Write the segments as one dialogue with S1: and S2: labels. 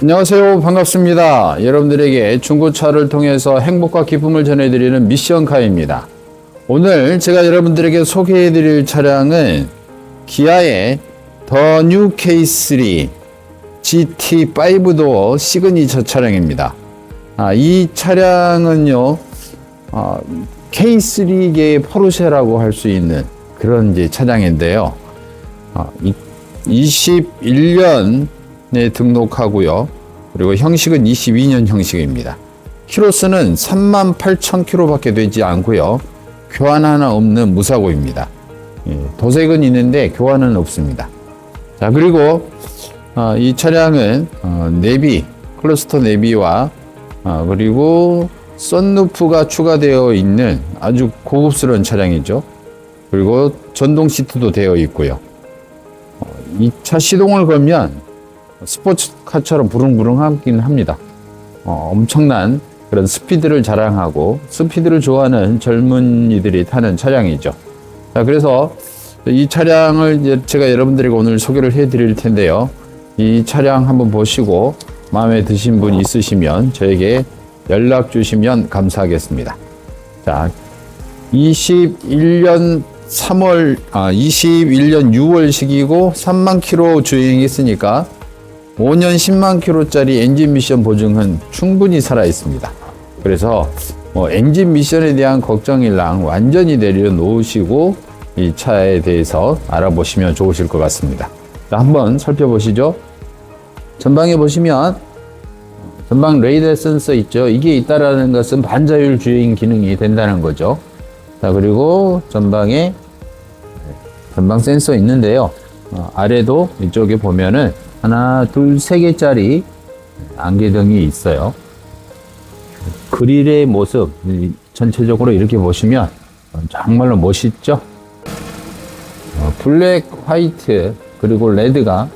S1: 안녕하세요. 반갑습니다. 여러분들에게 중고차를 통해서 행복과 기쁨을 전해드리는 미션카입니다. 오늘 제가 여러분들에게 소개해드릴 차량은 기아의 더 뉴 K3 GT5 도어 시그니처 차량입니다. 아, 이 차량은요, 아, K3계의 포르쉐라고 할 수 있는 그런 이제 차량인데요. 아, 21년에 등록하고요. 그리고 형식은 22년 형식입니다. 키로수는 38,000km밖에 되지 않고요. 교환 하나 없는 무사고입니다. 예, 도색은 있는데 교환은 없습니다. 자, 그리고 어, 이 차량은 어, 내비, 클러스터 내비와 어, 그리고 썬루프가 추가되어 있는 아주 고급스러운 차량이죠. 그리고 전동 시트도 되어 있고요. 이 차 시동을 걸면 스포츠카처럼 부릉부릉하긴 합니다. 어, 엄청난 그런 스피드를 자랑하고 스피드를 좋아하는 젊은이들이 타는 차량이죠. 자, 그래서 이 차량을 제가 여러분들에게 오늘 소개를 해 드릴 텐데요. 이 차량 한번 보시고 마음에 드신 분 있으시면 저에게 연락 주시면 감사하겠습니다. 자, 21년 3월, 아, 21년 6월식이고 3만 킬로 주행했으니까 5년 10만 킬로짜리 엔진 미션 보증은 충분히 살아 있습니다. 그래서 뭐 엔진 미션에 대한 걱정일랑 완전히 내려놓으시고 이 차에 대해서 알아보시면 좋으실 것 같습니다. 자, 한번 살펴보시죠. 전방에 보시면 전방 레이더 센서 있죠. 이게 있다라는 것은 반자율 주행 기능이 된다는 거죠. 자, 그리고 전방에 전방 센서 있는데요. 어, 아래도 이쪽에 보면은 하나, 둘, 세 개짜리 안개등이 있어요. 그릴의 모습 이 전체적으로 이렇게 보시면 정말로 멋있죠. 어, 블랙, 화이트 그리고 레드가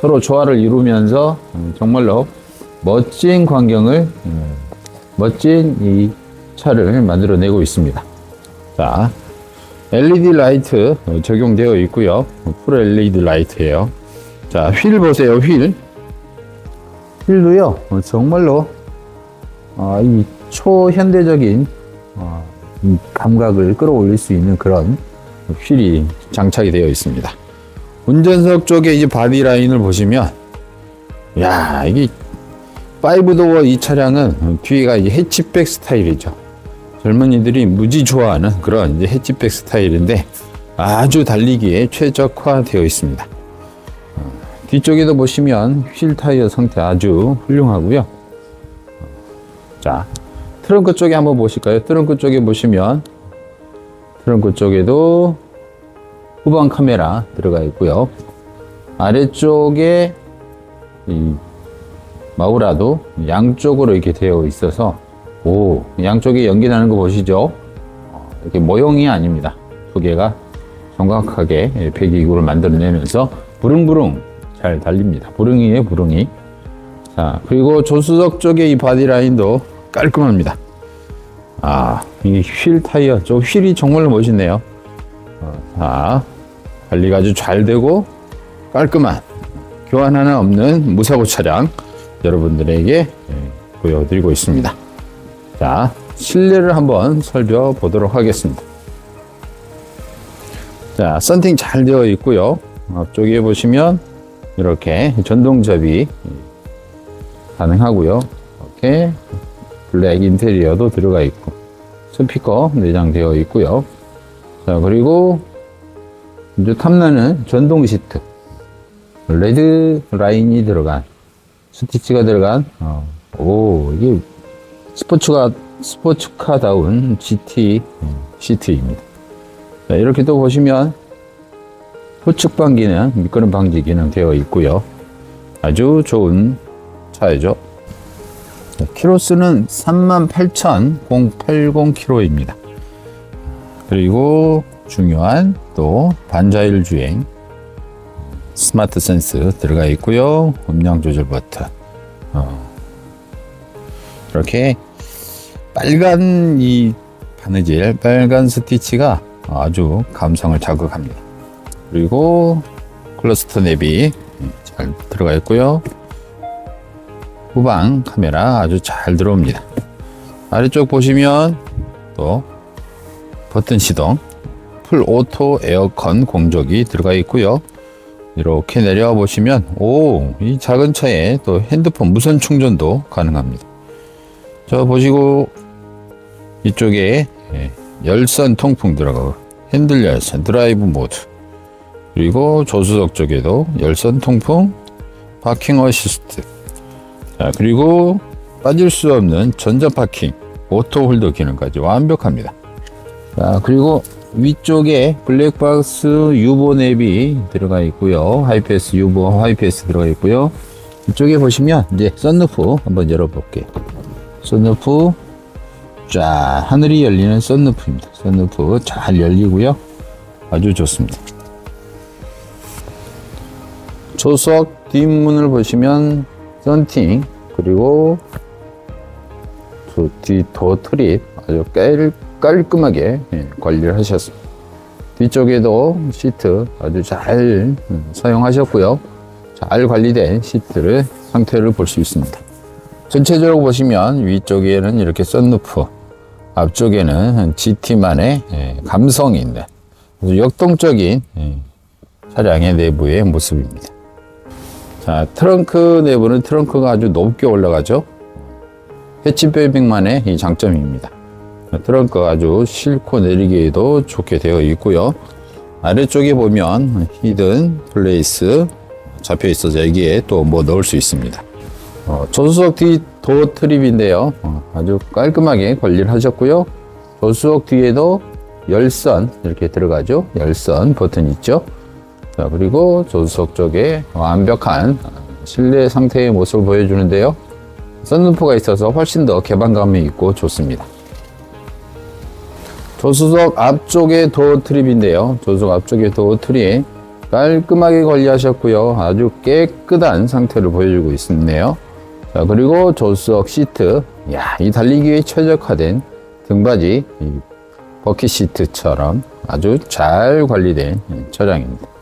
S1: 서로 조화를 이루면서 음, 정말로 멋진 광경을 음, 멋진 이 차를 만들어내고 있습니다. 자, LED 라이트 적용되어 있고요. 풀 LED 라이트예요. 자, 휠 보세요. 휠. 휠도요. 어, 정말로 아, 이 초현대적인 어, 이 감각을 끌어올릴 수 있는 그런 휠이 장착이 되어 있습니다. 운전석 쪽에 이제 바디 라인을 보시면 야, 이게 5도어 이 차량은 뒤가 이제 해치백 스타일이죠. 젊은이들이 무지 좋아하는 그런 이제 해치백 스타일인데 아주 달리기에 최적화되어 있습니다. 어, 뒤쪽에도 보시면 휠 타이어 상태 아주 훌륭하고요. 자, 트렁크 쪽에 한번 보실까요? 트렁크 쪽에 보시면 트렁크 쪽에도 후방 카메라 들어가 있고요. 아래쪽에 이 마우라도 양쪽으로 이렇게 되어 있어서 오 양쪽에 연기 나는 거 보시죠? 어, 이렇게 모형이 아닙니다. 두 개가 정확하게 배기구를 만들어내면서 부릉부릉 잘 달립니다. 부릉이에요, 부릉이. 자 그리고 조수석 쪽에 이 바디 라인도 깔끔합니다. 아, 이 휠 타이어, 저 휠이 정말로 멋있네요. 어, 자, 관리가 아주 잘 되고 깔끔한 교환 하나 없는 무사고 차량 여러분들에게 예, 보여드리고 있습니다. 자, 실내를 한번 살펴보도록 하겠습니다. 자, 썬팅 잘 되어 있고요. 앞쪽에 보시면 이렇게 전동접이 가능하고요. 이렇게 블랙 인테리어도 들어가 있고 스피커 내장되어 있고요. 자, 그리고 이제 탐나는 전동 시트 레드 라인이 들어간 스티치가 들어간 어, 오 이게 스포츠가 스포츠카다운 GT 시트입니다. 자, 이렇게 또 보시면 후측 방 기능, 미끄럼 방지 기능 되어 있고요. 아주 좋은 차이죠. 자, 키로수는 38,080km입니다. 그리고 중요한 또 반자율 주행 스마트 센스 들어가 있고요. 음량 조절 버튼. 어. 이렇게 빨간 이 바느질, 빨간 스티치가 아주 감성을 자극합니다. 그리고 클러스터 내비 잘 들어가 있고요. 후방 카메라 아주 잘 들어옵니다. 아래쪽 보시면 또 버튼 시동, 풀 오토 에어컨 공조기 들어가 있고요. 이렇게 내려와 보시면 오, 이 작은 차에 또 핸드폰 무선 충전도 가능합니다. 저 보시고 이쪽에 예, 열선 통풍 들어가고 핸들 열선, 드라이브 모드 그리고 조수석 쪽에도 열선 통풍, 파킹 어시스트 자, 그리고 빠질 수 없는 전자 파킹, 오토 홀더 기능까지 완벽합니다. 자, 그리고 위쪽에 블랙박스 유보 냅이 들어가 있고요. 하이패스 유보 하이패스 들어가 있고요. 이쪽에 보시면 이제 썬루프 한번 열어볼게요. 썬루프 쫙 하늘이 열리는 썬루프입니다. 썬루프 잘 열리고요. 아주 좋습니다. 조수석 뒷문을 보시면 썬팅 그리고 뒤도 트립 아주 깔, 깔끔하게 예, 관리를 하셨습니다. 뒤쪽에도 시트 아주 잘 음, 사용하셨고요. 잘 관리된 시트를 상태를 볼 수 있습니다. 전체적으로 보시면 위쪽에는 이렇게 썬루프, 앞쪽에는 GT만의 예, 아주 역동적인 예, 차량의 내부의 모습입니다. 자, 트렁크 내부는 트렁크가 아주 높게 올라가죠. 해치베이빙만의 이 장점입니다. 트렁크가 아주 싣고 내리기에도 좋게 되어 있고요. 아래쪽에 보면 히든 플레이스 잡혀 있어서 여기에 또 뭐 넣을 수 있습니다. 어, 조수석 뒤 도어 트립인데요. 어, 아주 깔끔하게 관리를 하셨고요. 조수석 뒤에도 열선 이렇게 들어가죠. 열선 버튼 있죠. 자, 그리고 조수석 쪽에 완벽한 실내 상태의 모습을 보여주는데요. 썬루프가 있어서 훨씬 더 개방감이 있고 좋습니다. 조수석 앞쪽에 도어 트립인데요. 조수석 앞쪽에 도어 트립 깔끔하게 관리하셨고요. 아주 깨끗한 상태를 보여주고 있네요. 자, 그리고 조수석 시트. 야, 이 달리기에 최적화된 등받이 이 버킷 시트처럼 아주 잘 관리된 차량입니다.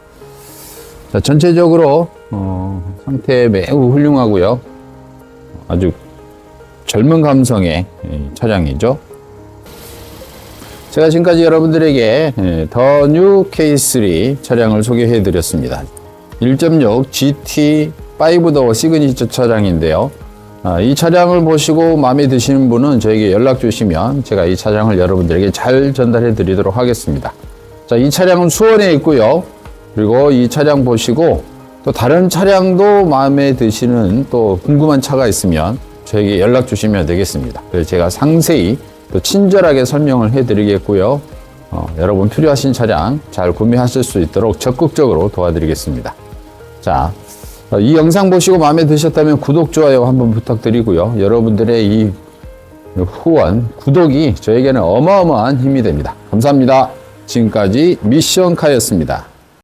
S1: 자, 전체적으로 어, 상태 매우 훌륭하고요. 아주 젊은 감성의 이 차량이죠. 제가 지금까지 여러분들에게 예, 더뉴 K3 차량을 소개해 드렸습니다. 1.6 GT5 더 시그니처 차량인데요. 아, 이 차량을 보시고 마음에 드시는 분은 저에게 연락 주시면 제가 이 차량을 여러분들에게 잘 전달해 드리도록 하겠습니다. 자, 이 차량은 수원에 있고요. 그리고 이 차량 보시고 또 다른 차량도 마음에 드시는 또 궁금한 차가 있으면 저에게 연락 주시면 되겠습니다. 그래서 제가 상세히 또 친절하게 설명을 해드리겠고요. 어, 여러분 필요하신 차량 잘 구매하실 수 있도록 적극적으로 도와드리겠습니다. 자, 어, 이 영상 보시고 마음에 드셨다면 구독, 좋아요 한번 부탁드리고요. 여러분들의 이 후원, 구독이 저에게는 어마어마한 힘이 됩니다. 감사합니다. 지금까지 미션카였습니다.